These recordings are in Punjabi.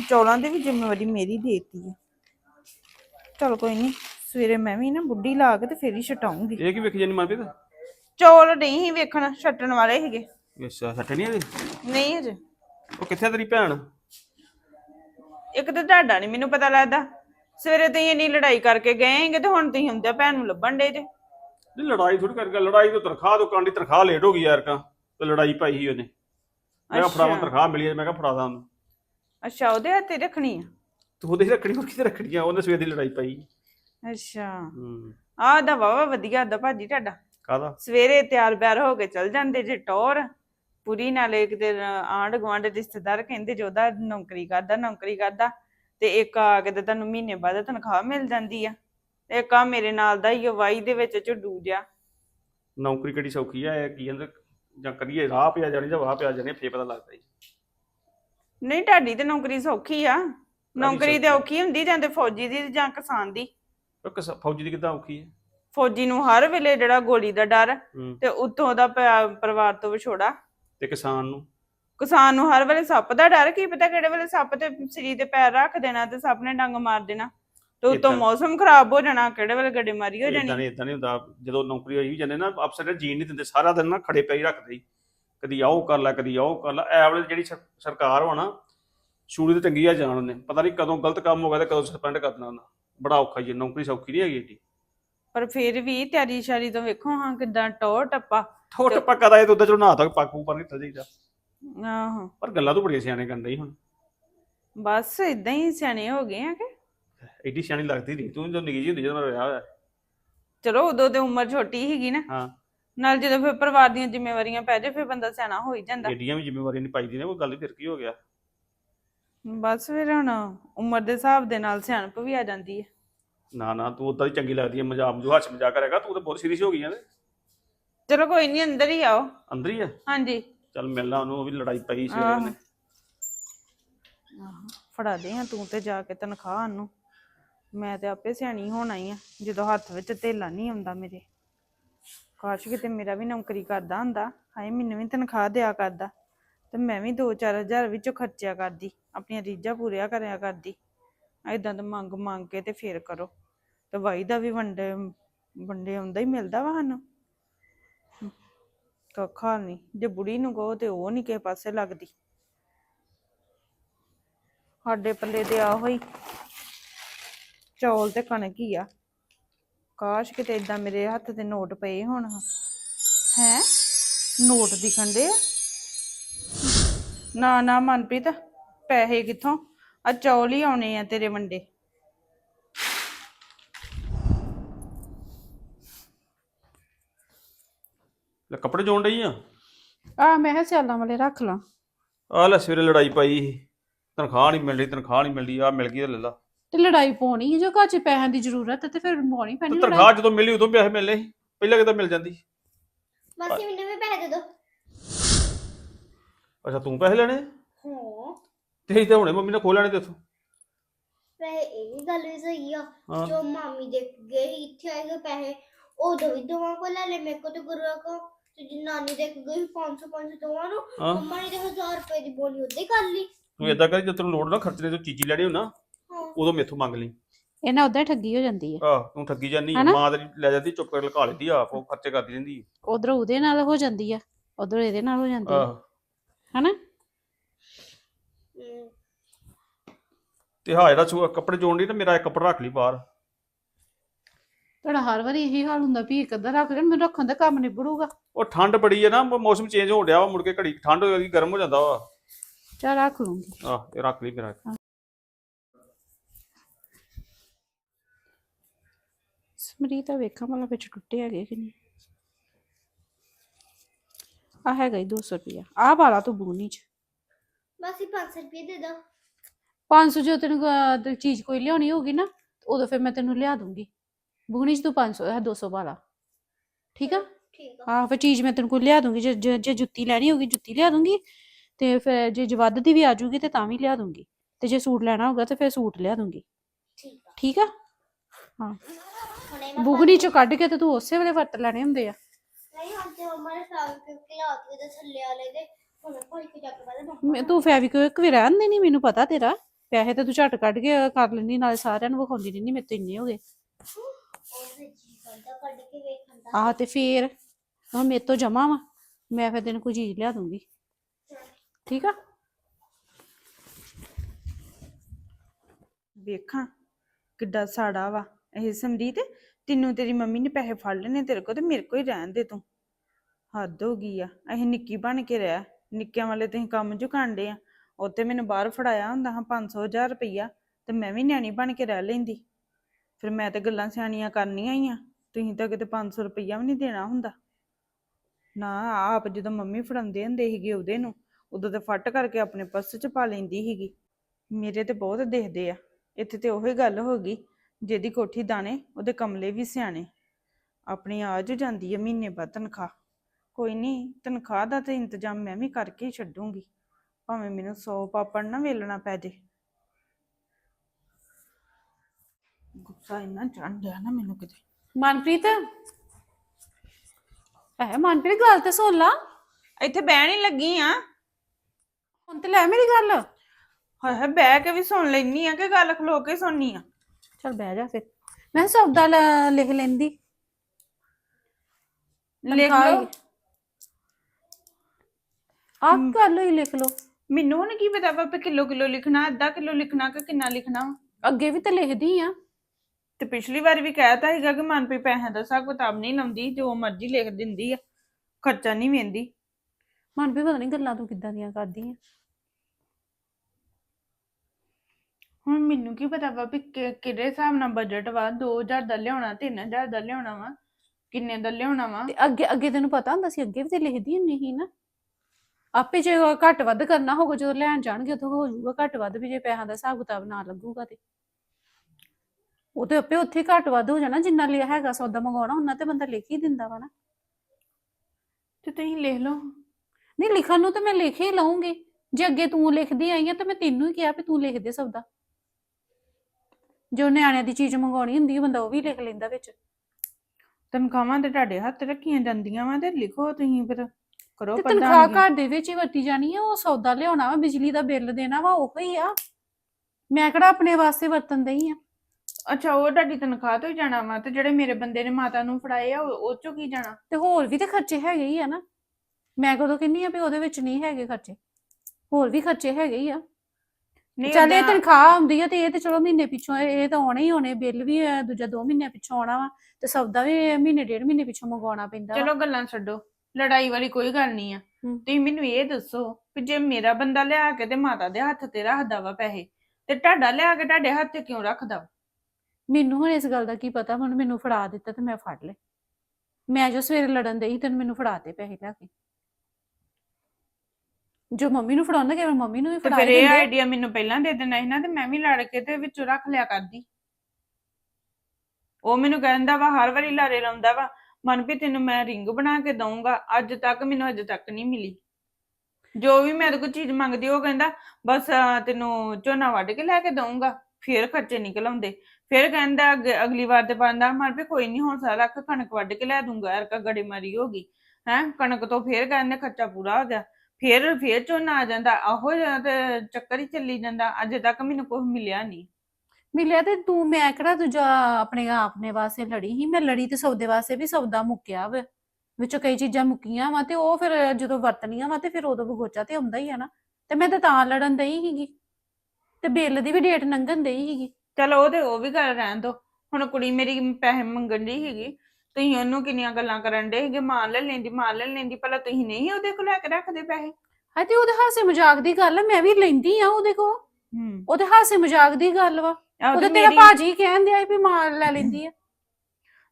ਹੁਣ ਚੌਲਾਂ ਦੀ ਵੀ ਜ਼ਿੰਮੇਵਾਰੀ ਮੇਰੀ ਦੇਤੀ ਆ। ਚਲ ਕੋਈ ਨਹੀਂ ਸਵੇਰੇ ਮੈਂ ਵੀ ਨਾ ਬੁੱਢੀ ਲਾ ਕੇ ਤੇ ਫੇਰ ਹੀ ਛਟਾਉਂਗੀ। ਇਹ ਕੀ ਵੇਖੀ ਜਾਨੀ ਮਨਪ੍ਰੀਤ? ਚੌਲ ਨਹੀਂ ਹੀ ਵੇਖਣ ਛੱਟਣ ਵਾਲੇ ਸੀਗੇ। ਅੱਛਾ ਨਹੀਂ ਇਹਦੇ ਨਹੀਂ ਹਜੇ। ਉਹ ਕਿੱਥੇ ਆ ਤੇਰੀ ਭੈਣ? ਇੱਕ ਤਾਂ ਤੁਹਾਡਾ ਨਹੀਂ ਮੈਨੂੰ ਪਤਾ ਲੱਗਦਾ। ਸਵੇਰੇ ਤੁਸੀਂ ਇੰਨੀ ਲੜਾਈ ਕਰਕੇ ਗਏ ਹੈਗੇ ਤੇ ਹੁਣ ਤੁਸੀਂ ਹੁੰਦੇ ਭੈਣ ਨੂੰ ਲੱਭਣ ਡੇ ਜੇ। ਨਹੀਂ ਲੜਾਈ ਥੋੜੀ ਕਰਕੇ ਲੜਾਈ ਤੋਂ ਤਨਖਾਹ ਤੋਂ ਕਾਂਡੀ ਤਨਖਾਹ ਲੇਟ ਹੋ ਗਈ ਯਾਰ ਕਾ ਤੇ ਲੜਾਈ ਪਾਈ ਸੀ ਉਹਨੇ। ਮੈਂ ਕਿਹਾ ਫੜਾਵਾਂ। ਤਨਖਾਹ ਮਿਲੀ ਹੈ, ਮੈਂ ਕਿਹਾ ਫੜਾਦਾ ਉਹਨੂੰ। ਅੱਛਾ ਉਹਦੇ ਹੱਥੇ ਰੱਖਣੀ ਆ? ਤੂੰ ਉਹਦੇ ਰੱਖਣੀ ਹੋਰ ਕਿਤੇ ਰੱਖਣੀ ਆ? ਉਹਨੇ ਸਵੇਰ ਦੀ ਲੜਾਈ ਪਾਈ। ਅੱਛਾ। ਹੂੰ। ਆਹ ਦਾ ਵਾਵਾ ਵਧੀਆ ਦਾ ਭਾਜੀ ਤੁਹਾਡਾ। ਕਾਹਦਾ? ਸਵੇਰੇ ਤਿਆਰ ਬਿਆਰ ਹੋ ਕੇ ਚਲ ਜਾਂਦੇ ਜੇ ਟੌਰ। ਪੂਰੀ ਨਾਲੇ ਕਿਤੇ ਆਂਢ ਗੁਆਂਢ ਰਿਸ਼ਤੇਦਾਰ ਕਹਿੰਦੇ ਜੋ ਉਹਦਾ ਨੌਕਰੀ ਕਰਦਾ ਨੌਕਰੀ ਕਰਦਾ ਤੇ ਇੱਕ ਆ ਕੇ ਤੇ ਤੁਹਾਨੂੰ ਮਹੀਨੇ ਬਾਅਦ ਤਨਖਾਹ ਮਿਲ ਜਾਂਦੀ ਆ। ਇੱਕ ਆ ਮੇਰੇ ਨਾਲ ਦਾ ਹੀ ਵਾਈ ਦੇ ਵਿੱਚ ਝੁੱਡੂ ਜਿਹਾ ਨੌਕਰੀ ਕਿਹੜੀ ਸੌਖੀ ਆ ਇਹ ਕੀ ਕਹਿੰਦੇ ਜਾਂ ਕਰੀਏ ਰਾਹ ਪਿਆ ਜਾਣੀ ਜਾਂ ਵਾਹ ਪਿਆ ਜਾਣੀ ਫੇਰ ਪਤਾ ਲੱਗਦਾ ਜੀ ਨਹੀਂ ਤੁਹਾਡੀ ਤੇ ਨੌਕਰੀ ਸੌਖੀ ਆ। ਨੌਕਰੀ ਤੇ ਔਖੀ ਹੁੰਦੀ ਜਾਂ ਤੇ ਫੌਜੀ ਦੀ ਜਾਂ ਕਿਸਾਨ ਦੀ? ਉਹ ਕਿਸ ਫੌਜੀ ਦੀ ਕਿੱਦਾਂ ਔਖੀ ਹੈ ਫੌਜੀ ਨੂੰ ਹਰ ਵੇਲੇ ਜਿਹੜਾ ਗੋਲੀ ਦਾ ਡਰ ਹੂੰ। ਤੇ ਉੱਤੋਂ ਪ- ਪਰਿਵਾਰ ਤੋਂ ਵਿਛੋੜਾ। ਤੇ ਕਿਸਾਨ ਨੂੰ? ਕਿਸਾਨ ਨੂੰ ਹਰ ਵੇਲੇ ਸੱਪ ਦਾ ਡਰ ਕੀ ਪਤਾ ਕਿਹੜੇ ਵੇਲੇ ਸੱਪ ਤੇ ਸਰੀਰ ਤੇ ਪੈਰ ਰੱਖ ਦੇਣਾ ਤੇ ਸੱਪ ਨੇ ਡੰਗ ਮਾਰ ਦੇਣਾ। ਤੇ ਉਤੋਂ ਏਦਾਂ- ਮੌਸਮ ਖਰਾਬ ਹੋ ਜਾਣਾ ਕਿਹੜੇ ਵੇਲੇ ਗੱਡੇਮਾਰੀ ਹੋ ਇਦਾਂ ਜਾਣੀ। ਨਹੀਂ ਇਦਾਂ ਨਹੀਂ ਹੁੰਦਾ। ਜਦੋਂ ਨੌਕਰੀ ਹੋਈ ਜਾਂਦੇ ਨਾ ਅਫਸਰ ਜੀਣ ਨਹੀਂ ਦਿੰਦੇ ਸਾਰਾ ਦਿਨ ਨਾ ਖੜੇ ਪਈ ਰੱਖਦੇ। ਕਦੀ ਆਓ ਕਰ ਲੈ ਕਦੀ ਆਓ ਕਰ ਲੈ। ਐਵਰੇਜ ਜਿਹੜੀ ਸਰ- ਸਰਕਾਰ ਨਾ ਸ਼ੂਰੀ ਤੇ ਚੰਗੀ ਆ ਜਾਣ ਉਹਨੇ। ਪਤਾ ਨਹੀਂ ਕਦੋਂ ਗਲਤ ਕੰਮ ਹੋ ਗਿਆ ਤੇ ਕਦੋਂ ਸਸਪੈਂਡ ਕਰ ਦੇਣਾ ਉਹਨਾਂ। ਬੜਾ ਔਖਾ ਜੀ ਨੌਕਰੀ ਸੌਖੀ ਨਹੀਂ ਹੈਗੀ ਏਡੀ। ਪਰ ਫਿਰ ਵੀ ਤਿਆਰੀ ਸ਼ਾਰੀ ਤੋਂ ਵੇਖੋ ਹਾਂ ਕਿਦਾਂ ਟੌਰ ਟੱਪਾ। ਥੋਟ ਪੱਕਾ ਦਾ ਇਹ ਤਾਂ ਉਧਰ ਚੋਂ ਨਹਾ ਤੱਕ ਪਾਕੂ ਪਰ ਨਿਕਲ ਜਾਈਦਾ। ਆਹੋ। ਪਰ ਗੱਲਾਂ ਤੋਂ ਬੜੀਆਂ ਸਿਆਣੇ ਕਰਨ ਡਈ ਹੁਣ। ਬਸ ਇਦਾਂ ਹੀ ਸਿਆਣੇ ਹੋ ਗਏ ਆ ਕਿ? ਐਡੀ ਸਿਆਣੀ ਲੱਗਦੀ ਨਹੀਂ ਤੂੰ ਜਦੋਂ ਨਿੱਕੀ ਜਿਹੀ ਹੁੰਦੀ ਜਦੋਂ ਮੈਂ ਵਿਆਹ ਹੋਇਆ। ਚਲੋ ਉਦੋਂ ਤੇ ਉਮਰ ਛੋਟੀ ਸੀਗੀ ਨਾ। ਹਾਂ। ਨਾਲ ਜਦੋਂ ਫਿਰ ਪਰਿਵਾਰ ਦੀਆਂ ਜ਼ਿੰਮੇਵਾਰੀਆਂ ਪੈ ਜਾਏ ਫਿਰ ਬੰਦਾ ਸਿਆਣਾ ਹੋ ਹੀ ਜਾਂਦਾ। ਏਡੀਆਂ ਵੀ ਜ਼ਿੰਮੇਵਾਰੀ ਨਹੀਂ ਪਾਈਦੀ ਨੇ ਕੋਈ ਗੱਲ ਹੀ ਫਿਰ ਕੀ ਹੋ ਗਿਆ? ਬਸ ਫਿਰ ਹੁਣ ਉਮਰ ਦੇ ਹਿਸਾਬ ਦੇ ਨਾਲ ਸਿਆਣਪ ਵੀ ਆ ਜਾਂਦੀ ਹੈ। ਨਾ ਨਾ ਤੂੰ ਉਦਾਂ ਦੀ ਚੰਗੀ ਲੱਗਦੀ ਹੈ ਮਜ਼ਾਕ ਮਜੂ ਹੱਸ ਮਜ਼ਾਕ ਕਰੇਗਾ ਤੂੰ ਤਾਂ ਬਹੁਤ ਸੀਰੀਅਸ ਹੋ ਗਈ ਆ ਤੇ ਚਲੋ ਕੋਈ ਨਹੀਂ ਅੰਦਰ ਹੀ ਆਓ। ਅੰਦਰ ਹੀ ਆ? ਹਾਂਜੀ। ਚੱਲ ਮਿਲਣਾ ਉਹਨੂੰ ਉਹ ਵੀ ਲੜਾਈ ਪਈ ਸੀ ਆਹੋ। ਉਹਨੇ ਆਹੋ, ਫੜਾ ਦੇ ਆ ਤੂੰ ਤੇ ਜਾ ਕੇ ਤਨਖਾਹ ਨੂੰ ਮੈਂ ਤੇ ਆਪੇ ਸਿਆਣੀ ਹੋਣਾ ਹੀ ਆ ਜਦੋਂ ਹੱਥ ਵਿੱਚ ਧੇਲਾ ਨਹੀਂ ਆਉਂਦਾ ਮੇਰੇ। ਕਾਸ਼ ਕਿਤੇ ਮੇਰਾ ਵੀ ਨੌਕਰੀ ਕਰਦਾ ਹੁੰਦਾ। ਹਾਏ, ਮੈਨੂੰ ਵੀ ਤਨਖਾਹ ਦਿਆ ਕਰਦਾ। ਤੇ ਮੈਂ ਵੀ 2-4000 ਵਿੱਚੋਂ ਖਰਚਿਆ ਕਰਦੀ। ਆਪਣੀਆਂ ਰੀਝਾਂ ਪੂਰੀਆਂ ਕਰਿਆ ਕਰਦੀ। ਐਦਾਂ ਤਾਂ ਮੰਗ ਮੰਗ ਕੇ ਤੇ ਫੇਰ ਕਰੋ। ਤੇ ਵਾਈ ਦਾ ਵੀ ਵੰਡੇ ਵੰਡੇ ਆਉਂਦਾ ਹੀ ਮਿਲਦਾ ਵਾ ਸਾਨੂੰ। ਕੱਖਾ ਨਹੀਂ। ਜੇ ਬੁੜੀ ਨੂੰ ਕਹੋ ਤੇ ਉਹ ਨਹੀਂ ਕਿਸੇ ਪਾਸੇ ਲੱਗਦੀ। ਸਾਡੇ ਪੱਲੇ ਤੇ ਆ ਹੋਈ ਚੌਲ ਤੇ ਕਣਕ ਹੀ ਆ। ਕਾਸ਼ ਕਿਤੇ ਇਦਾਂ ਮੇਰੇ ਹੱਥ ਤੇ ਨੋਟ ਪਏ ਹੋਣ। ਹੈ? ਨੋਟ ਦਿਖਣ ਦੇ? ਨਾ ਨਾ ਮਨਪ੍ਰੀਤ ਪੈਸੇ ਕਿੱਥੋਂ? ਆ ਚੌਲ ਹੀ ਆਉਣੇ ਆ ਤੇਰੇ ਵੰਡੇ। ਲੈ ਕੱਪੜੇ ਜੋਣ ਡਈ ਆ? ਆ ਮੈਂ ਕਿਹਾ ਸਿਆਲਾਂ ਵਾਲੇ ਰੱਖ ਲਾਂ। ਆ ਲੈ ਸਵੇਰੇ ਲੜਾਈ ਪਾਈ ਸੀ। ਤਨਖਾਹ ਨਹੀਂ ਮਿਲ ਰਹੀ ਤਨਖਾਹ ਨਹੀਂ ਮਿਲਦੀ ਆ ਮਿਲ ਗਈ ਤਾਂ ਲੈ ਲਾ। ਤੇ ਲੜਾਈ ਪਾਉਣੀ ਹੈ ਜੋ ਘਰ 'ਚ ਪੈਸਿਆਂ ਦੀ ਜ਼ਰੂਰਤ ਹੈ ਤੇ ਫਿਰ ਪਾਉਣੀ ਪੈਣੀ ਤੇ ਲੜਾਈ। ਤਨਖਾਹ ਜਦੋਂ ਮਿਲੀ ਉਦੋਂ ਪੈਸੇ ਮਿਲਨੇ ਸੀ। ਪਹਿਲਾਂ ਕਿਦਾਂ ਮਿਲ ਜਾਂਦੀ? ਮਾਸੀ ਮੈਨੂੰ ਵੀ ਪੈਸੇ ਦੇ ਦੋ। ਅੱਛਾ ਤੂੰ ਪੈਸੇ ਲੈਣੇ? ਹਾਂ। ਤੇ ਤਾਂ ਹੁਣੇ ਮੰਮੀ ਨੇ ਖੋਹ ਲੈਣੇ ਤੇਥੋਂ ਪੈਸੇ ਇਹ ਵੀ ਗੱਲ ਵੀ ਸਹੀ ਆ। ਹਾਂ। ਜੋ ਮਾਮੀ ਦੇ ਗਏ ਸੀ, ਇੱਥੇ ਆਏਗੇ ਪੈਸੇ ਉਦੋਂ ਵੀ ਦੋਵਾਂ ਕੋਲ ਲੈ ਲੈ ਮੇਰੇ ਕੋ ਤੇ ਗੁਰੂਆ ਕੋ ਤੇ ਜੇ ਨਾਨੀ ਦੇ ਗਈ 500 500 ਦੋਵਾਂ ਨੂੰ। ਹਾਂ। ਮੰਮਾ ਨੇ ਤੇ 1000 ਰੁਪਏ ਦੀ ਬੋਲੀ ਉੱਦੇ ਕਰ ਲਈ। ਤੂੰ ਏਦਾਂ ਕਰ ਜੇ ਤੈਨੂੰ ਲੋੜ ਨਾ ਖਰਚਣੇ ਤੋਂ ਚੀਜ਼ੀ ਲੈਣੀ ਹੋ ਨਾ। ਉਦੋਂ ਮੇਥੋਂ ਮੰਗ ਲਈ। ਇਹਨਾਂ ਉਦਾਂ ਠੱਗੀ ਹੋ ਜਾਂਦੀ ਹੈ ਆਹ ਤੂੰ ਠੱਗੀ ਜਾਨੀ ਹਨਾ? ਮਾਂ ਤੇਰੀ ਲੈ ਜਾਂਦੀ ਚੁੱਪ ਕਰਕੇ ਲਕਾ ਲੈਂਦੀ ਆਪ ਉਹ ਖਰਚੇ ਕਰਦੀ ਰਹਿੰਦੀ ਉਧਰ ਉਹਦੇ ਨਾਲ ਹੋ ਜਾਂਦੀ ਆ ਉਧਰ ਇਹਦੇ ਨਾਲ ਹੋ ਜਾਂਦੀ ਆ। ਆਹ। ਹਨਾ? ਹਮ, ਤੇ ਹਾਂ ਜਿਹੜਾ ਸੂ ਕੱਪੜੇ ਦੀ ਨਾ ਮੇਰਾ ਇੱਕ ਕੱਪੜਾ ਰੱਖ ਲਈ ਬਾਹਰ। ਤੁਹਾਡਾ ਹਰ ਵਾਰੀ ਇਹੀ ਹਾਲ ਹੁੰਦਾ ਵੀ ਇੱਕ ਅੱਧਾ ਰੱਖ ਲੈਣ ਮੈਨੂੰ ਰੱਖਣ ਦਾ ਕੰਮ ਨਿਬੜੂਗਾ। ਉਹ ਠੰਡ ਬੜੀ ਹੈ ਨਾ ਮ- ਮੌਸਮ ਚੇਂਜ ਹੋ ਰਿਹਾ ਵਾ ਮੁੜ ਕੇ ਘੜੀ ਠੰਡ ਹੋ ਗਈ ਗਰਮ ਹੋ ਜਾਂਦਾ ਵਾ। ਚਾ ਰੱਖ ਲੂੰਗੀ। ਆਹ ਇਹ ਰੱਖ ਲਈ ਮੇਰਾ। ਸਮਰੀਤਾ ਵੇਖਾਂ ਭਲਾ ਵਿੱਚ ਟੁੱਟੇ ਹੈਗੇ ਕਿ ਨਹੀਂ। ਆ ਹੈਗਾ ਹੀ 200 ਰੁਪਿਆ ਆ ਵਾਲਾ ਤੂੰ ਬੂਨੀ ਚ। ਮਾਸੀ 500 ਰੁਪਏ ਦੇ ਦੋ। 500 ਜੋ ਤੈਨੂੰ ਅਹ, ਤੇ ਚੀਜ਼ ਕੋਈ ਲਿਆਉਣੀ ਹੋਗੀ ਨਾ ਉਦੋਂ ਫਿਰ ਮੈਂ ਤੈਨੂੰ ਲਿਆ ਦੂੰਗੀ। ਬੂਨੀ ਚ ਤੂੰ 500 ਹੈ 200 ਵਾਲਾ। ਠੀਕ ਆ? ਠੀਕ ਆ। ਹਾਂ ਫਿਰ ਚੀਜ਼ ਮੈਂ ਤੈਨੂੰ ਕੋਈ ਲਿਆ ਦੂੰਗੀ। ਜੇ ਜੇ ਜੇ ਜੁੱਤੀ ਲੈਣੀ ਹੋਗੀ ਜੁੱਤੀ ਲਿਆ ਦੂੰਗੀ। ਤੇ ਫਿਰ ਜੇ ਜਵੱਦ ਦੀ ਵੀ ਆ ਜੂਗੀ ਤੇ ਤਾਂ ਵੀ ਲਿਆ ਦੂੰਗੀ। ਤੇ ਜੇ ਸੂਟ ਲੈਣਾ ਹੋਗਾ ਤੇ ਫਿਰ ਸੂਟ ਲਿਆ ਦੂੰਗੀ। ਠੀਕ ਆ। ਠੀਕ ਆ? ਹਾਂ। ਹੁਣੇ ਮੈਂ ਬੁਗਣੀ ਚੋਂ ਕੱਢ ਕੇ ਤੇ ਤੂੰ ਉਸੇ ਵੇਲੇ ਵਰਤ ਲੈਣੇ ਹੁੰਦੇ ਆ। ਨਹੀਂ ਹੁਣ ਤੇ ਮੰਮਾ ਨੇ ਸਾਗ ਕੇ ਖਿਲਾਤੀ ਤੇ ਥੱਲੇ ਵਾਲੇ ਦੇ। ਹੁਣ ਭਾਈ ਕੇ ਜਾ ਕੇ ਬਾਅਦ ਮੈਂ- ਤੂੰ ਫੈਵਿਕਵਿਕ ਵੀ ਰਹਿਣ ਦੇ ਨਹੀਂ ਮੈਨੂੰ ਪਤਾ ਤੇਰਾ। ਪੈਸੇ ਤਾਂ ਤੂੰ ਝਟ ਕੱਢ ਕੇ ਕਰ ਲੈਂਦੀ ਨਾਲੇ ਸਾਰਿਆਂ ਨੂੰ ਵਿਖਾਉਂਦੀ ਰਹਿੰਦੀ ਮੇਰੇ ਤੋਂ ਇੰਨੇ ਹੋ ਗਏ। ਉਹ ਵੀ ਜੀ ਕਰਦਾ ਕੱਢ ਕੇ ਵੇਖਣ ਦਾ। ਆਹ ਤੇ ਫੇਰ ਹੁਣ ਮੇਰੇ ਤੋਂ ਜਮਾ ਵਾ ਮੈਂ ਫਿਰ ਤੈਨੂੰ ਕੋਈ ਚੀਜ਼ ਲਿਆ ਦੂੰਗੀ। ਠੀਕ ਆ? ਵੇਖਾਂ ਕਿੱਡਾ ਸਾੜਾ ਵਾ। ਇਹ ਸਮਰੀਤ, ਤੈਨੂੰ ਤੇਰੀ ਮੰਮੀ ਨੇ ਪੈਸੇ ਫੜ ਲੈਣੇ ਤੇਰੇ ਕੋਲ ਤੇ ਮੇਰੇ ਕੋਲ ਹੀ ਰਹਿਣ ਦੇ ਤੂੰ। ਹੱਦ ਹੋ ਗਈ ਆ, ਅਸੀਂ ਨਿੱਕੀ ਬਣ ਕੇ ਰਹਿ, ਨਿੱਕਿਆਂ ਵਾਲੇ ਤੁਸੀਂ ਕੰਮ ਜੋ ਆ। ਉੱਤੇ ਮੈਨੂੰ ਬਾਹਰ ਫੜਾਇਆ ਹੁੰਦਾ ਹਾਂ 500 ਹਜ਼ਾਰ ਰੁਪਈਆ, ਤੇ ਮੈਂ ਵੀ ਨਿਆਣੀ ਬਣ ਕੇ ਰਹਿ ਲੈਂਦੀ। ਫਿਰ ਮੈਂ ਤੇ ਗੱਲਾਂ ਸਿਆਣੀਆਂ ਕਰਨੀਆਂ ਹੀ ਆ, ਤੁਸੀਂ ਤਾਂ ਕਿਤੇ 500 ਰੁਪਈਆ ਵੀ ਨਹੀਂ ਦੇਣਾ ਹੁੰਦਾ। ਨਾ, ਆਪ ਜਦੋਂ ਮੰਮੀ ਫੜਾਉਂਦੇ ਹੁੰਦੇ ਸੀਗੇ ਉਹਦੇ ਨੂੰ, ਉਦੋਂ ਤੇ ਫੱਟ ਕਰਕੇ ਆਪਣੇ ਪਰਸ 'ਚ ਪਾ ਲੈਂਦੀ ਸੀਗੀ। ਮੇਰੇ ਤੇ ਬਹੁਤ ਦੇਖਦੇ ਆ, ਇੱਥੇ ਤੇ ਉਹੀ ਗੱਲ ਹੋ ਗਈ। ਜਿਹਦੀ ਕੋਠੀ ਦਾਣੇ ਉਹਦੇ ਕਮਲੇ ਵੀ ਸਿਆਣੇ। ਆਪਣੀ ਆ ਜੋ ਜਾਂਦੀ ਹੈ ਮਹੀਨੇ ਬਾਅਦ ਤਨਖਾਹ। ਕੋਈ ਨਹੀਂ ਤਨਖਾਹ ਦਾ ਤੇ ਇੰਤਜ਼ਾਮ ਮੈਂ ਵੀ ਕਰਕੇ ਹੀ ਛੱਡੂੰਗੀ। ਭਾਵੇਂ ਮੈਨੂੰ 100 ਪਾਪੜ ਨਾ ਵੇਲਣਾ ਪੈ ਜੇ। ਗੁੱਸਾ ਇੰਨਾ ਚੜ੍ਹ ਗਿਆ ਨਾ ਮੈਨੂੰ ਕਿਤੇ। ਮਨਪ੍ਰੀਤ? ਹੈ ਮਨਪ੍ਰੀਤ ਗੱਲ ਤੇ ਸੁਣ ਲਾ। ਇੱਥੇ ਬਹਿਣ ਹੀ ਲੱਗੀ ਆ। ਹੁਣ ਤੇ ਲੈ ਮੇਰੀ ਗੱਲ। ਹਾਏ ਹਾਏ ਬਹਿ ਕੇ ਵੀ ਸੁਣ ਲੈਣੀ ਆ ਕਿ ਗੱਲ ਖਲੋ ਕੇ ਸੁਣਨੀ ਆ। ਚਲ ਬਹਿ ਜਾ ਫਿਰ। ਮੈਂ ਕਿਹਾ ਸੌਦਾ ਲ- ਲਿਖ ਲੈਂਦੀ। ਲਿਖ ਤਨਖਾਹ ਲਓ। ਹੀ। ਆਹ ਕਰ ਲੋ ਹੀ ਲਿਖ ਲੋ ਮੈਨੂੰ ਹੁਣ ਕੀ ਪਤਾ ਪਾਪਾ ਕਿਲੋ ਕਿਲੋ ਲਿਖਣਾ ਅੱਧਾ ਕਿਲੋ ਲਿਖਣਾ ਕਿ ਕਿੰਨਾ ਲਿਖਣਾ ਵਾ? ਅੱਗੇ ਵੀ ਤਾਂ ਲਿਖਦੀ ਆ। ਤੇ ਪਿਛਲੀ ਵਾਰ ਵੀ ਕਹਿਤਾ ਸੀਗਾ ਕਿ ਮਨਪ੍ਰੀਤ ਪੈਸਿਆਂ ਦਾ ਹਿਸਾਬ ਕਿਤਾਬ ਨਹੀਂ ਲਾਉਂਦੀ ਜੋ ਮਰਜ਼ੀ ਲਿਖ ਦਿੰਦੀ ਆ ਖਰਚਾ ਨਹੀਂ ਵੇਂਦੀ। ਮਨਪ੍ਰੀਤ ਪਤਾ ਨਹੀਂ ਗੱਲਾਂ ਤੂੰ ਕਿੱਦਾਂ ਦੀਆਂ ਕਰਦੀ ਆ। ਹੁਣ ਮੈਨੂੰ ਕੀ ਪਤਾ ਵਾ ਵੀ ਕਿ- ਕਿਹੜੇ ਹਿਸਾਬ ਨਾਲ ਬਜਟ ਵਾ 2000 ਦਾ ਲਿਆਉਣਾ 3000 ਦਾ ਲਿਆਉਣਾ ਵਾ ਕਿੰਨੇ ਦਾ ਲਿਆਉਣਾ ਵਾ। ਤੇ ਅੱਗੇ ਅੱਗੇ ਤੈਨੂੰ ਪਤਾ ਹੁੰਦਾ ਸੀ ਅੱਗੇ ਵੀ ਤੇ ਲਿਖਦੀ ਹੁੰਦੀ ਸੀ ਨਾ। ਆਪੇ ਜੇ ਉਹ ਘੱਟ ਵੱਧ ਕਰਨਾ ਹੋਊਗਾ ਜਦੋਂ ਲੈਣ ਜਾਣਗੇ ਉਦੋਂ ਹੋ ਜਾਊਗਾ ਘੱਟ ਵੱਧ ਵੀ ਜੇ ਪੈਸਿਆਂ ਦਾ ਹਿਸਾਬ ਕਿਤਾਬ ਨਾ ਲੱਗੂਗਾ ਤੇ। ਉਹ ਤੇ ਆਪੇ ਉੱਥੇ ਘੱਟ ਵੱਧ ਹੋ ਜਾਣਾ ਜਿੰਨਾ ਲਿਆ ਹੈਗਾ ਸੌਦਾ ਮੰਗਵਾਉਣਾ ਉਹਨਾਂ ਤੇ ਬੰਦਾ ਲਿਖ ਹੀ ਦਿੰਦਾ ਵਾ ਨਾ। ਤੇ ਤੁਸੀਂ ਲਿਖ ਲਓ। ਨਹੀਂ ਲਿਖਣ ਨੂੰ ਤਾਂ ਮੈਂ ਲਿਖ ਹੀ ਲਵਾਂਗੀ ਜੇ ਅੱਗੇ ਤੂੰ ਲਿਖਦੀ ਆਈ ਆ ਤਾਂ ਮੈਂ ਤੈਨੂੰ ਹੀ ਕਿਹਾ ਵੀ ਤੂੰ ਲਿਖ ਦੇ ਸੌਦਾ। ਜੋ ਨਿਆਣਿਆਂ ਦੀ ਚੀਜ਼ ਮੰਗਵਾਉਣੀ ਹੁੰਦੀ ਹੈ ਬੰਦਾ ਉਹ ਵੀ ਲਿਖ ਲੈਂਦਾ ਵਿੱਚ। ਤਨਖਾਹਾਂ ਤੇ ਤੁਹਾਡੇ ਹੱਥ ਰੱਖੀਆਂ ਜਾਂਦੀਆਂ ਵਾ ਤੇ ਲਿਖੋ ਤੁਸੀਂ ਫਿਰ ਕਰੋ ਤੇ ਤਨਖਾਹ ਪ੍ਰਧਾਨਗੀ ਘਰ ਦੇ ਵਿੱਚ ਹੀ ਵਰਤੀ ਜਾਣੀ ਆ ਉਹ ਸੌਦਾ ਲਿਆਉਣਾ ਵਾ ਬਿਜਲੀ ਦਾ ਬਿੱਲ ਦੇਣਾ ਵਾ ਉਹ ਹੀ ਆ। ਮੈਂ ਕਿਹੜਾ ਆਪਣੇ ਵਾਸਤੇ ਵਰਤਨ ਦਈ ਆ? ਅੱਛਾ ਉਹ ਤੁਹਾਡੀ ਤਨਖਾਹ ਤੋਂ ਹੀ ਜਾਣਾ ਵਾ ਤੇ ਜਿਹੜੇ ਮੇਰੇ ਬੰਦੇ ਨੇ ਮਾਤਾ ਨੂੰ ਫੜਾਏ ਆ ਉਹ ਉਹ ਚੋਂ ਕੀ ਜਾਣਾ? ਤੇ ਹੋਰ ਵੀ ਤੇ ਖਰਚੇ ਹੈਗੇ ਹੀ ਆ ਨਾ। ਮੈਂ ਕਦੋਂ ਕਹਿੰਨੀ ਆ ਵੀ ਉਹਦੇ ਵਿੱਚ ਨਹੀਂ ਹੈਗੇ ਖਰਚੇ। ਹੋਰ ਵੀ ਖਰਚੇ ਹੈਗੇ ਹੀ ਆ। ਨਹੀਂ ਚੱਲ ਇਹ ਤਨਖਾਹ ਆਉਂਦੀ ਆ ਤੇ ਇਹ ਤੇ ਚਲੋ ਮਹੀਨੇ ਪਿੱਛੋਂ ਇਹ ਤਾਂ ਆਉਣੇ ਹੀ ਹੋਣੇ ਬਿੱਲ ਵੀ ਅਹ, ਦੂਜਾ 2 ਮਹੀਨੇ ਪਿੱਛੋਂ ਆਉਣਾ ਵਾ ਤੇ ਸੌਦਾ ਵੀ ਮਹੀਨੇ ਡੇਢ ਮਹੀਨੇ ਪਿੱਛੋਂ ਮੰਗਵਾਉਣਾ ਪੈਂਦਾ ਵਾ। ਚਲੋ ਗੱਲਾਂ ਛੱਡੋ ਲੜਾਈ ਵਾਲੀ ਕੋਈ ਗੱਲ ਨਹੀਂ ਆ। ਤੁਸੀਂ ਮੈਨੂੰ ਇਹ ਦੱਸੋ ਕਿ ਜੇ ਮੇਰਾ ਬੰਦਾ ਲਿਆ ਕੇ ਤੇ ਮਾਤਾ ਦੇ ਹੱਥ ਤੇ ਰੱਖਦਾ ਵਾ ਪੈਸੇ ਤੇ ਤੁਹਾਡਾ ਲਿਆ ਕੇ ਤੁਹਾਡੇ ਹੱਥ ਤੇ ਕਿਉਂ ਰੱਖਦਾ ਵਾ? ਮੈਨੂੰ ਹੁਣ ਇਸ ਗੱਲ ਦਾ ਕੀ ਪਤਾ ਹੁਣ ਮੈਨੂੰ ਫੜਾ ਦਿੱਤਾ ਤੇ ਮੈਂ ਫੜ ਲਏ ਮੈਂ ਜੋ ਸਵੇਰੇ ਲੜਨ ਦਈ ਤੈਨੂੰ ਮੈਨੂੰ ਫੜਾਤੇ ਪੈਸੇ ਲਿਆ ਕੇ ਜੋ ਮੰਮੀ ਨੂੰ ਫੜਾਉਂਦਾ ਕਿ ਮੰਮੀ ਨੂੰ ਵੀ ਤੇ ਫੜਾ ਫਿਰ ਹੀ ਇਹ ਦਿੰਦਾ ਆਈਡੀਆ ਮੈਨੂੰ ਪਹਿਲਾਂ ਦੇ ਦੇਣਾ ਸੀ ਨਾ ਤੇ ਮੈਂ ਵੀ ਲੜ ਕੇ ਤੇ ਵਿੱਚੋਂ ਰੱਖ ਲਿਆ ਕਰਦੀ। ਉਹ ਮੈਨੂੰ ਕਹਿੰਦਾ ਵਾ ਹਰ ਵਾਰੀ ਲਾਰੇ ਲਾਉਂਦਾ ਵਾ ਮਨਪ੍ਰੀਤ ਤੈਨੂੰ ਮੈਂ ਰਿੰਗ ਬਣਾ ਕੇ ਦਊਂਗਾ ਅੱਜ ਤੱਕ ਮੈਨੂੰ ਅਜੇ ਤੱਕ ਨਹੀਂ ਮਿਲੀ। ਜੋ ਵੀ ਮੇਰੇ ਕੋਲ ਚੀਜ਼ ਮੰਗਦੀ ਉਹ ਕਹਿੰਦਾ ਬਸ ਅਹ, ਤੈਨੂੰ ਝੋਨਾ ਵੱਢ ਕੇ ਲੈ ਕੇ ਦਊਂਗਾ ਫੇਰ ਖਰਚੇ ਨਿਕਲ ਆਉਂਦੇ ਫਿਰ ਕਹਿੰਦਾ ਅੱਗੇ- ਅਗਲੀ ਵਾਰ ਤੇ ਪਾਉਂਦਾ ਮਨਪ੍ਰੀਤ ਕੋਈ ਨਹੀਂ ਹੌਸਲਾ ਰੱਖ ਕਣਕ ਵੱਢ ਕੇ ਲੈ ਦੂੰਗਾ ਯਾਰ ਕਾ ਗੜੇਮਾਰੀ ਹੋ ਗਈ। ਹੈ ਕਣਕ ਤੋਂ ਫੇਰ ਕਹਿੰਦੇ ਖਰਚਾ ਪੂਰਾ ਹੋ ਗਿਆ ਫੇਰ ਫੇਰ ਝੋਨਾ ਆ ਜਾਂਦਾ। ਆਹੋ ਜਿਹਾ ਤੇ ਚੱਕਰ ਹੀ ਚੱਲੀ ਜਾਂਦਾ। ਅਜੇ ਤੱਕ ਮੈਨੂੰ ਕੁਝ ਮਿਲਿਆ ਨਹੀਂ। ਮਿਲਿਆ ਤੇ ਤੂੰ ਮੈਂ ਕਿਹੜਾ ਦੂਜਾ ਆਪਣੇ ਆਪਣੇ ਵਾਸਤੇ ਲੜੀ ਸੀ? ਮੈਂ ਲੜੀ ਤੇ ਸੌਦੇ ਵਾਸਤੇ ਵੀ ਸੌਦਾ ਮੁੱਕਿਆ ਵਾ। ਵਿੱਚੋਂ ਕਈ ਚੀਜ਼ਾਂ ਮੁੱਕੀਆਂ ਵਾ ਤੇ ਉਹ ਫਿਰ ਜਦੋਂ ਵਰਤਣੀਆਂ ਵਾ ਤੇ ਫਿਰ ਉਦੋਂ ਬਗੋਚਾ ਤੇ ਆਉਂਦਾ ਹੀ ਆ ਨਾ। ਤੇ ਮੈਂ ਤਾਂ ਤਾਂ ਲੜਨ ਦਈ ਸੀਗੀ। ਤੇ ਬਿੱਲ ਦੀ ਵੀ ਡੇਟ ਲੰਘਣ ਦਈ ਸੀਗੀ। ਚਲੋ ਉਹ ਤੇ ਉਹ ਵੀ ਗੱਲ ਰਹਿਣ ਦੋ। ਹੁਣ ਕੁੜੀ ਮੇਰੀ ਪੈਸੇ ਮੰਗਣ ਦੀ ਸੀਗੀ। ਤੁਸੀਂ ਉਹਨੂੰ ਕਿੰਨੀਆਂ ਗੱਲਾਂ ਕਰਨ ਦੇ ਸੀਗੇ? ਮਾਂ ਲੈ ਲੈਂਦੀ ਮਾਂ ਲੈ ਲੈਂਦੀ ਭਲਾ ਤੁਸੀਂ ਨਹੀਂ ਉਹਦੇ ਕੋਲ ਲੈ ਕੇ ਰੱਖਦੇ ਪੈਸੇ? ਹਾਂ ਤੇ ਉਹਦੇ ਹਾਸੇ ਮਜ਼ਾਕ ਦੀ ਗੱਲ ਆ, ਮੈਂ ਵੀ ਲੈਂਦੀ ਆ ਉਹਦੇ ਕੋ ਹੂੰ। ਉਹਦੇ ਹਾਸੇ ਮਜ਼ਾਕ ਦੀ ਗੱਲ ਵਾ। ਆਹੋ ਉਹਦੇ ਤੇ ਤੇਰਾ ਮੇਰੀ ਭਾਜੀ ਕਹਿੰਦੇ ਆ ਵੀ ਮਾਂ ਲੈ ਲੈਂਦੀ ਆ।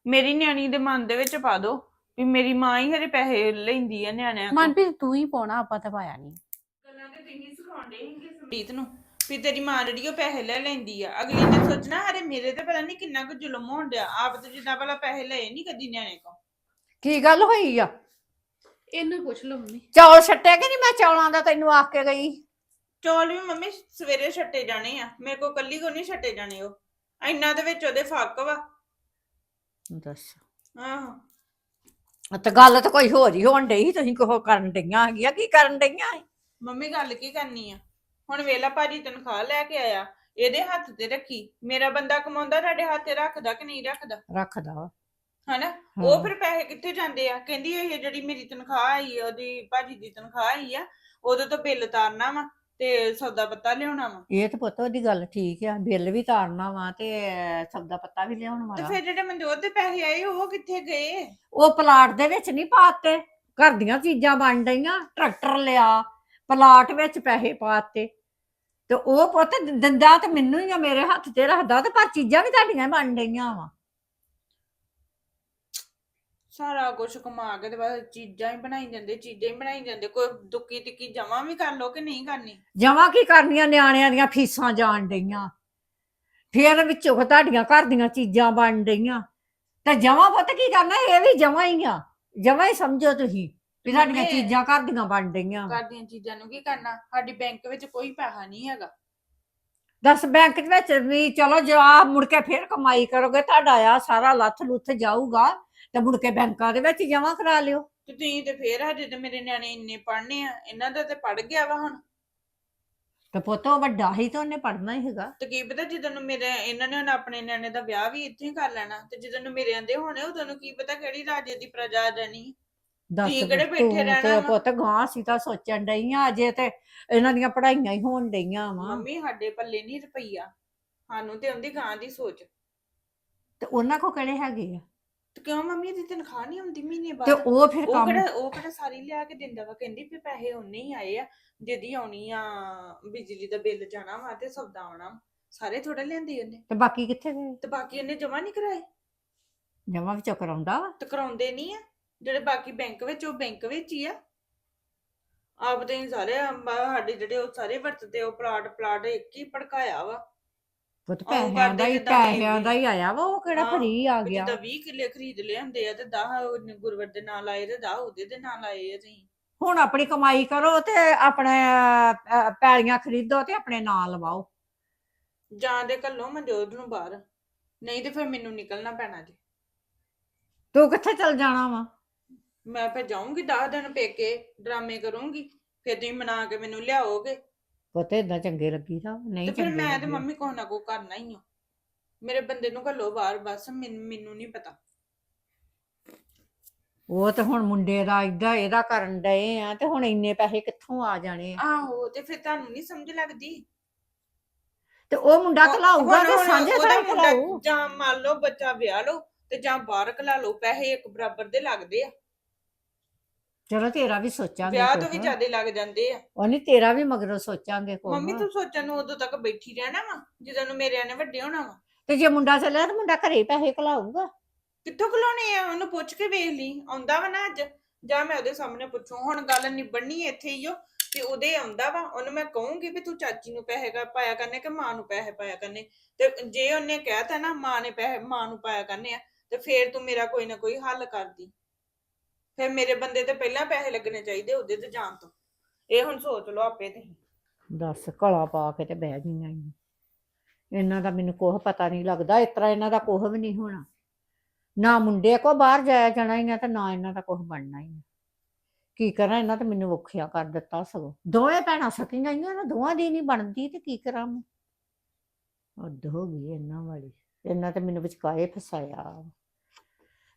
ਮੇਰੀ ਨਿਆਣੀ ਦੇ ਮਨ ਦੇ ਵਿੱਚ ਪਾ ਦੋ ਵੀ ਮੇਰੀ ਮਾਂ ਹੀ ਹਰੇ ਪੈਸੇ ਲੈਂਦੀ ਆ ਨਿਆਣਿਆਂ ਕੋਲ। ਮਨਪ੍ਰੀਤ ਤੂੰ ਹੀ ਪਾਉਣਾ ਆਪਾਂ ਤਾਂ ਪਾਇਆ ਨਹੀਂ ਗੱਲਾਂ ਤੇ ਤੁਸੀਂ ਸਿਖਾਉਂਦੇ ਸੀਗੇ ਸੰਦੀਪ ਨੂੰ। ਵੀ ਤੇਰੀ ਮਾਂ ਜਿਹੜੀ ਉਹ ਪੈਸੇ ਲੈ ਲੈਂਦੀ ਆ। ਅਗਲੀ ਨੇ ਸੋਚਣਾ ਹਰੇ ਮੇਰੇ ਤੇ ਪਤਾ ਨਹੀਂ ਕਿੰਨਾ ਕੁ ਜ਼ੁਲਮ ਹੋਣ ਡਿਆ। ਆਪ ਤੇ ਜਿੱਦਾਂ ਭਲਾ ਪੈਸੇ ਲਏ ਨਹੀਂ ਕਦੀ ਨਿਆਣੇ ਕੋ ਕੀ ਗੱਲ ਹੋਈ ਆ? ਇਹਨੂੰ ਪੁੱਛ ਲਓ ਮੰਮੀ। ਚੌਲ ਛੱਟੇ ਕਿ ਨਹੀਂ ਮੈਂ ਚੌਲਾਂ ਦਾ ਤੈਨੂੰ ਆਖ ਕੇ ਗਈ। ਚੌਲ ਵੀ ਮੰਮੀ ਸਵੇਰੇ ਛੱਟੇ ਜਾਣੇ ਆ। ਮੇਰੇ ਕੋ ਕੱਲੀ ਕੋ ਨਹੀਂ ਛੱਟੇ ਜਾਣੇ ਉਹ। ਇੰਨਾ ਦੇ ਵਿੱਚ ਉਹਦੇ ਫੱਕ ਵਾ। ਦੱਸ। ਆਹੋ। ਤੇ ਗੱਲ ਤਾਂ ਕੋਈ ਹੋਰ ਹੀ ਹੋਣ ਡਈ ਤੁਸੀਂ ਕੋਹ ਕਰਨ ਡਈਆਂ ਹੈਗੀਆਂ? ਕੀ ਕਰਨ ਡਈਆਂ? ਮੰਮੀ ਗੱਲ ਕੀ ਕਰਨੀ ਆ? ਹੁਣ ਵੇਲਾ ਭਾਜੀ ਤਨਖਾਹ ਲੈ ਕੇ ਆਇਆ ਇਹਦੇ ਹੱਥ ਤੇ ਰੱਖੀ ਮੇਰਾ ਬੰਦਾ ਕਮਾਉਂਦਾ ਤੁਹਾਡੇ ਹੱਥ ਤੇ ਰੱਖਦਾ ਕਿ ਨਹੀਂ ਰੱਖਦਾ? ਰੱਖਦਾ ਵਾ। ਹਨਾ। ਉਹ ਫਿਰ ਪੈਸੇ ਕਿੱਥੇ ਜਾਂਦੇ ਆ? ਕਹਿੰਦੀ ਇਹ ਜਿਹੜੀ ਮੇਰੀ ਤਨਖਾਹ ਆਈ ਆ ਉਹਦੀ ਭਾਜੀ ਦੀ ਤਨਖਾਹ ਆਈ ਆ ਉਦੋਂ ਤੋਂ ਬਿੱਲ ਤਾਰਨਾ ਵਾ ਤੇ ਸੌਦਾ ਪੱਤਾ ਲਿਆਉਣਾ ਵਾ। ਇਹ ਤਾਂ ਪੁੱਤ ਉਹਦੀ ਗੱਲ ਠੀਕ ਆ ਬਿੱਲ ਵੀ ਤਾਰਨਾ ਵਾ ਤੇ ਸਬਦਾ ਪੱਤਾ ਵੀ ਲਿਆਉਣ ਤੇ ਵਾਲਾ ਫਿਰ ਜਿਹੜੇ ਮਨਜੋਤ ਦੇ ਪੈਸੇ ਆਏ ਉਹ ਕਿੱਥੇ ਗਏ? ਉਹ ਪਲਾਟ ਦੇ ਵਿੱਚ ਨਹੀਂ ਪਾਤੇ ਘਰ ਦੀਆਂ ਚੀਜ਼ਾਂ ਬਣ ਡਈਆਂ ਟਰੈਕਟਰ ਲਿਆ ਪਲਾਟ ਵਿੱਚ ਪੈਸੇ ਪਾਤੇ। ਤੇ ਉਹ ਪੁੱਤ ਦਿੰਦਾ ਤੇ ਮੈਨੂੰ ਹੀ ਆ ਮੇਰੇ ਹੱਥ ਤੇ ਰੱਖਦਾ ਤੇ ਪਰ ਚੀਜ਼ਾਂ ਵੀ ਤੁਹਾਡੀਆਂ ਹੀ ਬਣ ਡਈਆਂ ਵਾ। ਸਾਰਾ ਕੁਝ ਕਮਾ ਕੇ ਤੇ ਬਸ ਚੀਜ਼ਾਂ ਹੀ ਬਣਾਈ ਜਾਂਦੇ ਚੀਜ਼ਾਂ ਹੀ ਬਣਾਈ ਜਾਂਦੇ ਕੋਈ ਦੁੱਕੀ ਤਿੱਕੀ ਜਮਾ ਵੀ ਕਰ ਲੋ ਕਿ ਨਹੀਂ ਕਰਨੀ? ਜਮਾ ਕੀ ਕਰਨੀਆਂ ਨਿਆਣਿਆਂ ਦੀਆਂ ਫੀਸਾਂ ਜਾਣ ਡਈਆਂ। ਫੇਰ ਵਿੱਚੋਂ ਫਿਰ ਤੁਹਾਡੀਆਂ ਘਰ ਦੀਆਂ ਚੀਜ਼ਾਂ ਬਣ ਡਈਆਂ। ਤੇ ਜਮਾ ਪੁੱਤ ਕੀ ਕਰਨਾ ਇਹ ਵੀ ਜਮਾ ਹੀ ਆ। ਜਮਾ ਹੀ ਸਮਝੋ ਤੁਸੀਂ। ਵੀ ਮੰਮੀ, ਚੀਜ਼ਾਂ ਘਰ ਦੀਆਂ ਬਣ ਡਈਆਂ ਘਰ ਦੀਆਂ ਚੀਜ਼ਾਂ ਨੂੰ ਕੀ ਕਰਨਾ? ਸਾਡੀ ਬੈਂਕ ਵਿੱਚ ਕੋਈ ਪੈਸਾ ਨਹੀਂ ਹੈਗਾ। ਦਸ ਬੈਂਕ ਦੇ ਵਿੱਚ ਵੀ ਚਲੋ ਜੇ ਆ ਮੁੜ ਕੇ ਫੇਰ ਕਮਾਈ ਕਰੋਗੇ ਤੁਹਾਡਾ ਆ ਸਾਰਾ ਲੱਥ ਲੁੱਥ ਜਾਊਗਾ ਤੇ ਮੁੜ ਕੇ ਬੈਂਕਾਂ ਦੇ ਵਿੱਚ ਜਮਾ ਕਰਾ ਲਿਓ। ਤੇ ਤੁਸੀਂ ਤੇ ਫੇਰ ਹਜੇ ਤੇ ਮੇਰੇ ਨਿਆਣੇ ਇੰਨੇ ਪੜ੍ਹਨੇ ਆ ਇਹਨਾਂ ਦਾ ਤੇ ਪੜ ਗਿਆ ਵਾ ਹੁਣ। ਤੇ ਪੁੱਤ ਉਹ ਵੱਡਾ ਹੀ ਤਾਂ ਉਹਨੇ ਪੜਨਾ ਹੀ ਹੈਗਾ। ਤੇ ਕੀ ਪਤਾ ਜਦੋਂ ਨੂੰ ਮੇਰੇ ਇਹਨਾਂ ਨੇ ਹੁਣ ਆਪਣੇ ਨਿਆਣੇ ਦਾ ਵਿਆਹ ਵੀ ਇੱਥੇ ਹੀ ਕਰ ਲੈਣਾ ਤੇ ਜਦੋਂ ਨੂੰ ਮੇਰੇ ਆਂਦੇ ਹੋਣੇ ਉਦੋਂ ਨੂੰ ਕੀ ਪਤਾ ਕਿਹੜੀ ਰਾਜੇ ਦੀ ਪ੍ਰਜਾ ਜਾਣੀ। ਦੱਸ ਤੁਸੀਂ ਕਿਹੜੇ ਤੂੰ ਬੈਠੇ ਰਹਿਣਾ ਤੇ ਵਾ? ਪੁੱਤ ਗਾਂ ਸੀ ਤਾਂ ਸੋਚਣ ਡਈਆਂ ਅਜੇ ਤੇ ਇਹਨਾਂ ਦੀਆਂ ਪੜਾਈਆਂ ਹੀ ਹੋਣ ਡਈਆਂ ਵਾ। ਮੰਮੀ ਸਾਡੇ ਪੱਲੇ ਨਹੀਂ ਰੁਪਈਆ। ਸਾਨੂੰ ਤੇ ਆਉਂਦੀ ਗਾਂ ਦੀ ਸੋਚ। ਤੇ ਉਹਨਾਂ ਕੋ ਕਿਹੜੇ ਹੈਗੇ ਆ? ਤੇ ਕਿਉਂ ਮੰਮੀ ਦੀ ਤਨਖਾਹ ਨਹੀਂ ਹੁੰਦੀ ਮਹੀਨੇ ਤੇ ਬਾਅਦ ਉਹ ਫਿਰ ਉਹ ਕੰਮ ਕਿਹੜਾ ਉਹ ਕਿਹੜਾ ਸਾਰੀ ਲਿਆ ਕੇ ਦਿੰਦਾ ਵਾ? ਕਹਿੰਦੀ ਵੀ ਪੈਸੇ ਉਨੇ ਹੀ ਆਏ ਆ ਜਿਹਦੀ ਆਉਣੀ ਆ ਬਿਜਲੀ ਦਾ ਬਿੱਲ ਜਾਣਾ ਵਾ ਤੇ ਸੌਦਾ ਆਉਣਾ ਵਾ। ਸਾਰੇ ਥੋੜਾ ਲਿਆਂਦੀ ਉਹਨੇ। ਤੇ ਬਾਕੀ ਕਿੱਥੇ ਗਏ? ਤੇ ਬਾਕੀ ਉਹਨੇ ਜਮਾ ਨਹੀਂ ਕਰਾਏ? ਜਮਾ ਵਿੱਚੋਂ ਕਰਾਉਂਦਾ ਵਾ? ਤੇ ਕਰਾਉਂਦੇ ਨਹੀਂ ਆ। ਜਿਹੜੇ ਬਾਕੀ ਬੈਂਕ ਵਿੱਚ ਉਹ ਬੈਂਕ ਵਿੱਚ ਹੀ ਆ। ਆਪ ਤੇ ਹੀ ਸਾਰੇ ਆ, ਬ- ਸਾਡੇ ਜਿਹੜੇ ਉਹ ਸਾਰੇ ਵਰਤਦੇ ਉਹ ਪਲਾਟ ਪਲਾਟ ਇੱਕ ਹੀ ਭੜਕਾਇਆ ਵਾ। ਪੁੱਤ ਆਹੋ, ਪੈਸਿਆਂ ਦਾ ਹੀ ਪੈਸਿਆਂ ਦਾ ਹੀ ਆਇਆ ਵਾ ਉਹ ਕਿਹੜਾ ਹਾਂ, ਫਰੀ ਆ ਗਿਆ ਜਿੱਦਾਂ 20 ਕਿੱਲੇ ਖਰੀਦ ਲਏ ਹੁੰਦੇ ਆ ਤੇ 10 ਗੁਰਵਰ ਦੇ ਨਾਲ ਆਏ ਤੇ 10 ਉਹਦੇ ਦੇ ਨਾਲ ਆਏ ਆ ਤੁਸੀਂ। ਹੁਣ ਆਪਣੀ ਕਮਾਈ ਕਰੋ ਤੇ ਆਪਣੇ ਅਹ, ਪੈਲੀਆਂ ਖਰੀਦੋ ਤੇ ਆਪਣੇ ਨਾਂ ਲਵਾਓ। ਜਾਂ ਦੇ ਕੱਲੋ ਮਨਜੋਤ ਨੂੰ ਬਾਹਰ। ਨਹੀਂ ਤੇ ਫਿਰ ਮੈਨੂੰ ਨਿਕਲਣਾ ਪੈਣਾ ਜੀ। ਤੂੰ ਕਿੱਥੇ ਚਲ ਜਾਣਾ ਵਾ? ਮੈਂ ਫਿਰ ਜਾਊਂਗੀ 10 ਦਿਨ ਪੇਕੇ ਡਰਾਮੇ ਕਰੂੰਗੀ ਫਿਰ ਤੁਸੀਂ ਮਨਾ ਕੇ ਮੈਨੂੰ ਲਿਆਓਗੇ। ਪੁੱਤ ਚੰਗੇ ਨਹੀਂ ਤੇ ਫਿਰ ਚੰਗੇ ਮੈਂ ਤੇ। ਮੰਮੀ ਕੋਹ ਨਾ ਕੋ ਕਰਨਾ ਹੀ ਆ। ਮੇਰੇ ਬੰਦੇ ਨੂੰ ਘੱਲੋ ਬਾਹਰ ਬਸ ਮੈਨ- ਮੈਨੂੰ ਨਹੀਂ ਪਤਾ। ਉਹ ਤੇ ਹੁਣ ਮੁੰਡੇ ਦਾ ਏਦਾਂ ਇਹਦਾ ਕਰਨ ਡਏ ਆ ਤੇ ਹੁਣ ਇੰਨੇ ਪੈਸੇ ਕਿੱਥੋਂ ਆ ਜਾਣੇ ਆ? ਆਹੋ ਤੇ ਫਿਰ ਤੁਹਾਨੂੰ ਨਹੀਂ ਸਮਝ ਲੱਗਦੀ। ਤੇ ਉਹ ਮੁੰਡਾ ਘਲਾਊਗਾ ਹੁਣ- ਤੇ ਸਾਂਝੇ ਮੁੰਡਾ ਘਲਾਊ? ਜਾਂ ਮੰਨ ਲਓ ਬੱਚਾ ਵਿਆਹ ਲਓ ਤੇ ਜਾਂ ਬਾਹਰ ਕਲਾ ਲਓ ਪੈਸੇ ਇੱਕ ਬਰਾਬਰ ਦੇ ਲੱਗਦੇ ਆ। ਚਲੋ ਤੇਰਾ ਵੀ ਸੋਚਾਂਗੇ ਵਿਆਹ ਤੋਂ। ਵੀ ਜ਼ਿਆਦੇ ਲੱਗ ਜਾਂਦੇ ਆ। ਉਹ ਨਹੀਂ ਤੇਰਾ ਵੀ ਮਗਰੋਂ ਸੋਚਾਂਗੇ ਕੋਈ ਮੰਮੀ ਤੂੰ ਸੋਚਣ ਨੂੰ ਉਦੋਂ ਤੱਕ ਬੈਠੀ ਰਹਿਣਾ ਵਾ ਜਦੋਂ ਨੂੰ ਮੇਰੇ ਨੇ ਵੱਡੇ ਹੋਣਾ ਵਾ। ਤੇ ਜੇ ਮੁੰਡਾ ਚੱਲਿਆ ਤੇ ਮੁੰਡਾ ਘਰੇ ਹੀ ਪੈਸੇ ਘਲਾਊਗਾ ਕਿੱਥੋਂ ਖਲਾਉਣੇ ਆ? ਉਹਨੂੰ ਪੁੱਛ ਕੇ ਵੇਖ ਲਈ। ਆਉਂਦਾ ਵਾ ਨਾ ਅੱਜ। ਜਾਂ ਮੈਂ ਉਹਦੇ ਸਾਹਮਣੇ ਪੁੱਛੂ ਹੁਣ ਗੱਲ ਨਿਬੜਨੀ ਇੱਥੇ ਹੀ ਓ ਤੇ ਉਹਦੇ ਆਉਂਦਾ ਵਾ। ਉਹਨੂੰ ਮੈਂ ਕਹੂੰਗੀ ਵੀ ਤੂੰ ਚਾਚੀ ਨੂੰ ਪੈਸੇ ਕਾ ਪਾਇਆ ਕਰਨੇ ਕਿ ਮਾਂ ਨੂੰ ਪੈਸੇ ਪਾਇਆ ਕਰਨੇ। ਤੇ ਜੇ ਉਹਨੇ ਕਹਿਤਾ ਨਾ ਮਾਂ ਨੇ ਪੈਸੇ ਮਾਂ ਨੂੰ ਪਾਇਆ ਕਰਨੇ ਆ ਤੇ ਫੇਰ ਤੂੰ ਮੇਰਾ ਕੋਈ ਨਾ ਕੋਈ ਹੱਲ ਕਰਦੀ। ਫਿਰ ਮੇਰੇ ਬੰਦੇ ਤੇ ਪਹਿਲਾਂ ਪੈਸੇ ਲੱਗਣੇ ਚਾਹੀਦੇ ਉਹਦੇ ਤੇ ਜਾਣ ਤੋਂ। ਇਹ ਹੁਣ ਸੋਚ ਲਓ ਆਪੇ ਤੇ ਦੱਸ, ਕਲਾ ਪਾ ਕੇ ਤੇ ਬਹਿ ਗਈਆਂ ਈ। ਇਹਨਾਂ ਦਾ ਮੈਨੂੰ ਕੁਛ ਪਤਾ ਨਹੀਂ ਲੱਗਦਾ, ਇਸ ਤਰ੍ਹਾਂ ਇਹਨਾਂ ਦਾ ਕੁਛ ਵੀ ਨਹੀਂ ਹੋਣਾ। ਨਾ ਮੁੰਡੇ ਕੋ ਬਾਹਰ ਜਾਇਆ ਜਾਣਾ ਹੀ ਆ ਤੇ ਨਾ ਇਹਨਾਂ ਦਾ ਕੁਛ ਬਣਨਾ ਹੀ ਆ। ਕੀ ਕਰਾਂ, ਇਹਨਾਂ ਤੇ ਮੈਨੂੰ ਔਖਿਆ ਕਰ ਦਿੱਤਾ ਸਗੋਂ। ਦੋਵੇਂ ਭੈਣਾਂ ਸਕੀਆਂ ਆਈਆਂ ਨਾ, ਦੋਵਾਂ ਦੀ ਨਹੀਂ ਬਣਦੀ ਤੇ ਕੀ ਕਰਾਂ ਮੈਂ। ਹੱਦ ਹੋ ਗਈ ਇਹਨਾਂ ਵਾਲੀ। ਇਹਨਾਂ ਤੇ ਮੈਨੂੰ ਵਿਚਕਾਏ ਫਸਾਇਆ।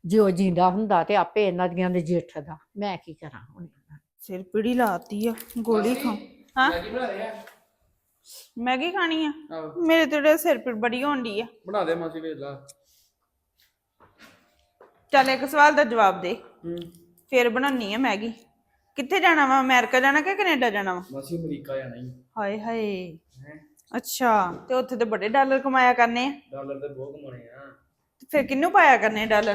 ਜੋ ਜਿੰਦਾ ਹੁੰਦਾ ਤੇ ਆਪੇ ਇਹਨਾਂ ਦੀਆਂ ਦੇ ਜੇਠ ਦਾ। ਮੈਂ ਕੀ ਕਰਾਂ ਹੁਣ? ਸਿਰ ਪੀੜੀ ਲਾਤੀ ਆ ਗੋਲੀ ਖਾ ਹਾਂ? ਮੈਗੀ ਬਣਾ ਦੇ ਮੈਗੀ ਖਾਣੀ ਆ? ਮੇਰੇ ਤੇ ਸਿਰ ਪੀੜ ਬੜੀ ਹੋਣ ਆ। ਬਣਾ ਦੇ ਮਾਸੀ ਵੇਖ ਲਾ। ਚੱਲ ਇੱਕ ਸਵਾਲ ਦਾ ਜਵਾਬ ਦੇ। ਹੂੰ। ਫੇਰ ਬਣਾਉਣੀ ਆ ਮੈਗੀ। ਕਿੱਥੇ ਜਾਣਾ ਵਾ? ਅਮਰੀਕਾ ਜਾਣਾ ਕਿ ਕੈਨੇਡਾ ਜਾਣਾ ਵਾ? ਮਾਸੀ ਅਮਰੀਕਾ ਜਾਣਾ ਹੀ। ਹਾਏ ਹਾਏ। ਅੱਛਾ ਤੇ ਉੱਥੇ ਤੇ ਬੜੇ ਡਾਲਰ ਕਮਾਇਆ ਕਰਨੇ ਆ। ਡਾਲਰ ਤੇ ਬਹੁਤ ਕਮਾਉਣੇ ਆ। ਫਿਰ ਕਿੰਨੂੰ ਪਾਇਆ ਕਰਨੇ ਡਾਲਰ?